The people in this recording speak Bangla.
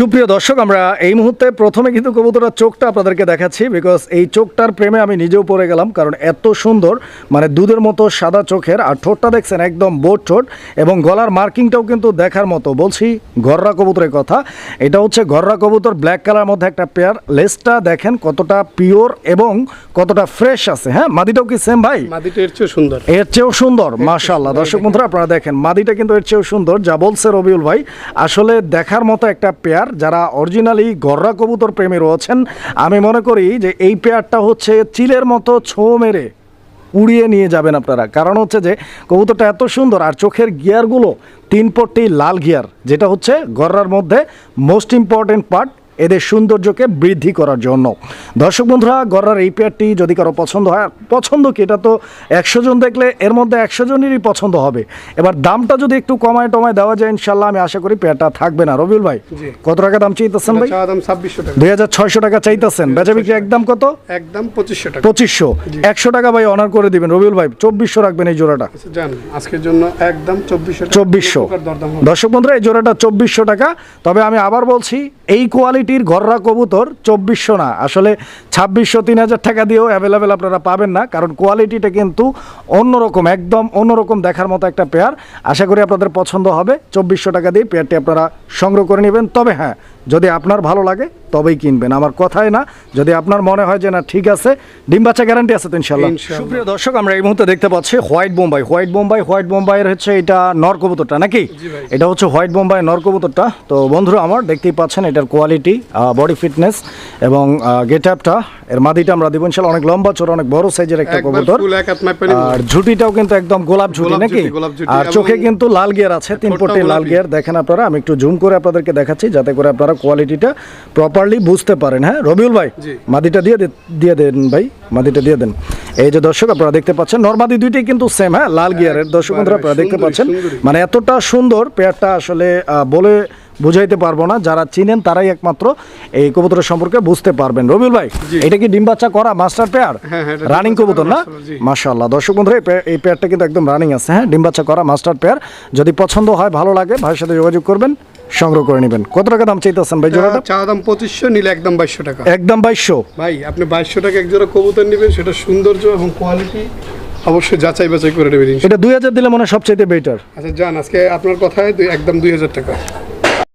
সুপ্রিয় দর্শক আমরা এই মুহূর্তে প্রথমে কিন্তু কবুতরের চোখটা আপনাদেরকে দেখাচ্ছি বিকজ এই চোখটার প্রেমে আমি নিজেও পড়ে গেলাম কারণ এত সুন্দর মানে দুধের মতো সাদা চোখের আর ঠোঁটটা দেখছেন একদম বোট ঠোঁট এবং গলার মার্কিংটাও কিন্তু দেখার মতো। বলছি ঘররা কবুতরের কথা এটা হচ্ছে ঘররা কবুতর ব্ল্যাক কালার মধ্যে একটা পেয়ার লেসটা দেখেন কতটা পিওর এবং কতটা ফ্রেশ আছে হ্যাঁ? মাদিটাও কি সেম ভাই? মাদিটা এর চেয়ে সুন্দর। এর চেয়েও সুন্দর মাশাল্লাহ দর্শক বন্ধুরা আপনারা দেখেন মাদিটা কিন্তু এর চেয়েও সুন্দর যা বলছে রবিউল ভাই আসলে দেখার মতো একটা পেয়ার যারা অরিজিনালি গররা কবুতর প্রেমে রয়েছেন, আমি মনে করি যে এই পেয়ারটা হচ্ছে চিলের মতো ছো মেরে উড়িয়ে নিয়ে যাবেন আপনারা। কারণ হচ্ছে যে কবুতরটা এত সুন্দর আর চোখের গিয়ারগুলো তিন পট্টি লাল গিয়ার, যেটা হচ্ছে গররার মধ্যে মোস্ট ইম্পর্টেন্ট পার্ট এদের সৌন্দর্যকে বৃদ্ধি করার জন্য। দর্শক বন্ধুরা গড়ার এই পেয়ারটি যদি কারও পছন্দ হয় পছন্দ কি? এটা তো একশো জন দেখলে এর মধ্যে একশো জনেরই পছন্দ হবে। এবার দামটা যদি একটু কমায় টমায় দেওয়া যায় ইনশাল্লাহ আমি আশা করি পেয়ারটা থাকবে না। রবিউল ভাই কত টাকা দাম চাইতেছেন ভাই? দুই হাজার ছয়শো টাকা চাইতেছেন। বেচা বিক্রি একদম কত? একদম পঁচিশশো টাকা। পঁচিশশো। একশো টাকা ভাই অনার করে দিবেন। রবিউল ভাই চব্বিশশো রাখবেন এই জোড়াটা। আচ্ছা, আজকের জন্য একদম চব্বিশশো চব্বিশশো। দর্শক বন্ধুরা এই জোড়াটা চব্বিশশো টাকা। তবে আমি আবার বলছি এই কোয়ালিটির ঘররা কবুতর চব্বিশশো না। আসলে ছাব্বিশশো, তিন হাজার টাকা দিয়েও অ্যাভেলেবেল আপনারা পাবেন না, কারণ কোয়ালিটিটা কিন্তু অন্যরকম, একদম অন্যরকম দেখার মতো একটা পেয়ার আশা করি আপনাদের পছন্দ হবে। চব্বিশশো টাকা দিয়ে পেয়ারটি আপনারা সংগ্রহ করে নেবেন। তবে হ্যাঁ যদি আপনার ভালো লাগে তবেই কিনবেন। আমার কথাই না যদি আপনার মনে হয় যে না ঠিক আছে ডিম বাচ্চা গ্যারান্টি আছে তো ইনশাল্লাহ সুপ্রিয় দর্শক আমরা এই মুহূর্তে দেখতে পাচ্ছি white Bombay. White Bombay white বোম্বাইয়ের হচ্ছে এটা নর কবুতরটা নাকি? এটা হচ্ছে হোয়াইট বোম্বাই নর কবুতরটা। তো বন্ধুরা আমার দেখতেই পাচ্ছেন এটার কোয়ালিটি বডি ফিটনেস এবং গেট আপটা এর মাদিটা আমরা দিব ইনশাল্লাহ অনেক লম্বা চোর অনেক বড় সাইজের একটা কবুতর। আর ঝুটিটাও কিন্তু একদম গোলাপ ঝুটি নাকি? আর চোখে কিন্তু লাল গিয়ার আছে তিন পট্টি লাল গিয়ার দেখেন আপনারা আমি একটু জুম করে আপনাদেরকে দেখাচ্ছি যাতে করে আপনারা কোয়ালিটিটা প্রপারলি বুঝতে পারেন হ্যাঁ? রবিউল ভাই মাদিটা দিয়ে দিয়ে দেন ভাই মাদিটা দিয়ে দেন। এই যে দর্শক আপনারা দেখতে পাচ্ছেন নর্মাদি দুইটাই কিন্তু সেম হ্যাঁ? লাল গিয়ারের দর্শক বন্ধুরা আপনারা দেখতে পাচ্ছেন মানে এতটা সুন্দর পেয়ারটা আসলে বলে বুঝাইতে পারব না। যারা চিনেন তারাই একমাত্র এই কবুতরের সম্পর্কে বুঝতে পারবেন। রবিউল ভাই এটা কি ডিম বাচ্চা করা মাস্টার পেয়ার হ্যাঁ, হ্যাঁ, রানিং কবুতর না। মাশাআল্লাহ। দর্শক বন্ধুরা এই এই পেয়ারটা কিন্তু একদম রানিং আছে হ্যাঁ? ডিম বাচ্চা করা মাস্টার পেয়ার যদি পছন্দ হয় ভালো লাগে ভাইয়ের সাথে যোগাযোগ করবেন। সংগ্রহ করে নেবেন। কত টাকা দাম চাইতেছেন ভাই জোড়াটা? চা দাম পঁচিশশো নিলে একদম বাইশশো টাকা। একদম বাইশশো? ভাই আপনি বাইশশো টাকা এক জোড়া কবুতর নেবেন সেটা সৌন্দর্য এবং কোয়ালিটি অবশ্যই যাচাই বাছাই করে নেবেন। এটা দুই হাজার দিলে মনে হয় সবচাইতে বেটার আচ্ছা যান আজকে আপনার কথায় একদম দুই হাজার টাকা।